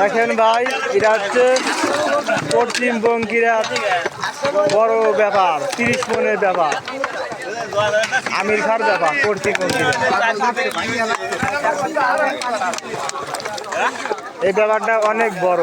দেখেন ভাই এটা হচ্ছে পশ্চিমবঙ্গের বড় ব্যাপার তিরিশ মনের ব্যাপার। আমির খার ব্যাপার পশ্চিমবঙ্গের এই ব্যাপারটা অনেক বড়।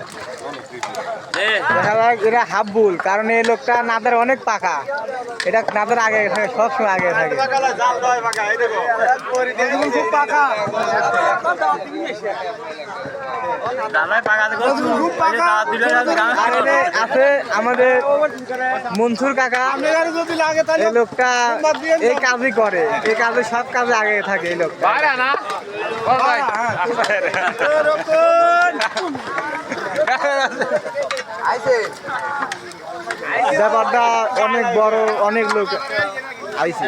দেখা যাক এরা হাফবুল কারণ এই লোকটা নাদের অনেক পাকা। এটা নাদের আগে থাকে সবসময় আগে থাকে। আছে আমাদের মনসুর কাকা। এই লোকটা এই কাজই করে এই কাজে সব কাজে আগে থাকে এই লোকটা। ব্যাপারটা অনেক বড় অনেক লোক আইছে।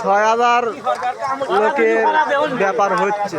ছয় হাজার লোকের ব্যাপার হচ্ছে।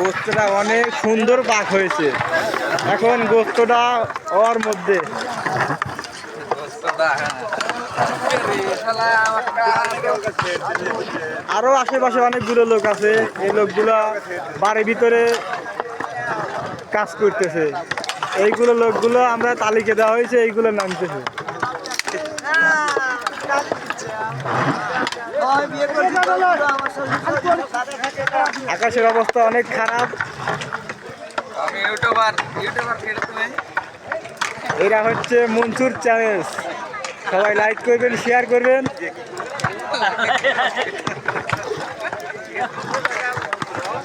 গোস্তটা অনেক সুন্দর পাক হয়েছে। এখন গোস্তটা ওর মধ্যে। আরও আশেপাশে অনেকগুলো লোক আছে। এই লোকগুলা বাড়ির ভিতরে কাজ করতেছে। এইগুলো লোকগুলো আমরা তালিকা দেওয়া হয়েছে এইগুলো নামতেছে আকাশের অবস্থা অনেক খারাপ। আমি ইউটিউবার ইউটিউবার তুমি? এরা হচ্ছে মনসুর চ্যালেঞ্জ সবাই লাইক করবেন শেয়ার করবেন।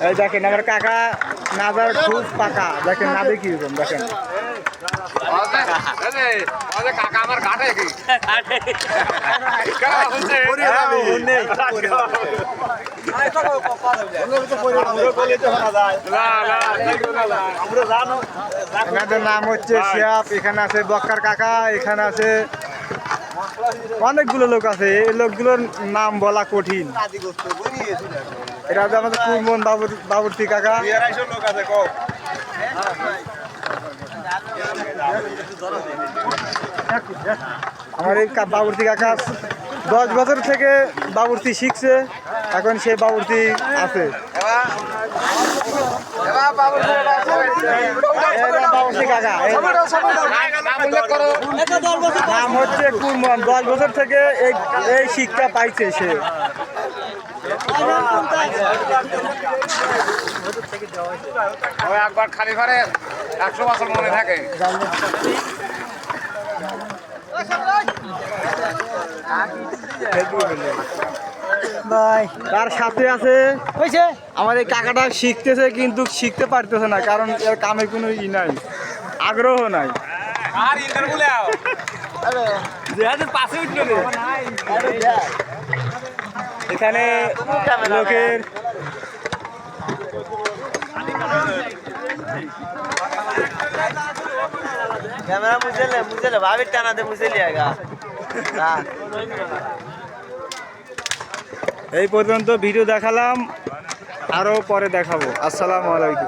এই দেখেন আমার কাকা। নাদার খুব পাকা। দেখেন নাদে কি দেখেন। নাম হচ্ছে শিয়াপ, এখানে আছে বক্কার কাকা, এখানে আছে অনেকগুলো লোক আছে, এই লোকগুলোর নাম বলা কঠিন। এটা আমাদের কুমন বাবুর বাবুর্তি কাকা। আমার এই বাবুর্তি কাকা দশ বছর থেকে বাবুর্তি শিখছে, এখন সে বাবুর্তি আছে। নাম হচ্ছে কুরমন। দশ বছর থেকে এই শিক্ষা পাইছে সে। একবার খালি ঘরে একশো বছর মনে থাকে। তার সাথে আছে হয়েছে? আমার এই কাকাটা শিখতেছে কিন্তু শিখতে পারতেছে না কারণ এর কামে কোনো ই নাই আগ্রহ নাই। এখানে লোকের ক্যামেরা মুঝে মুঝে ভাবির টানাতে মুঝে লিয়া এই পর্যন্ত ভিডিও দেখালাম আরও পরে দেখাবো। আসসালামু আলাইকুম।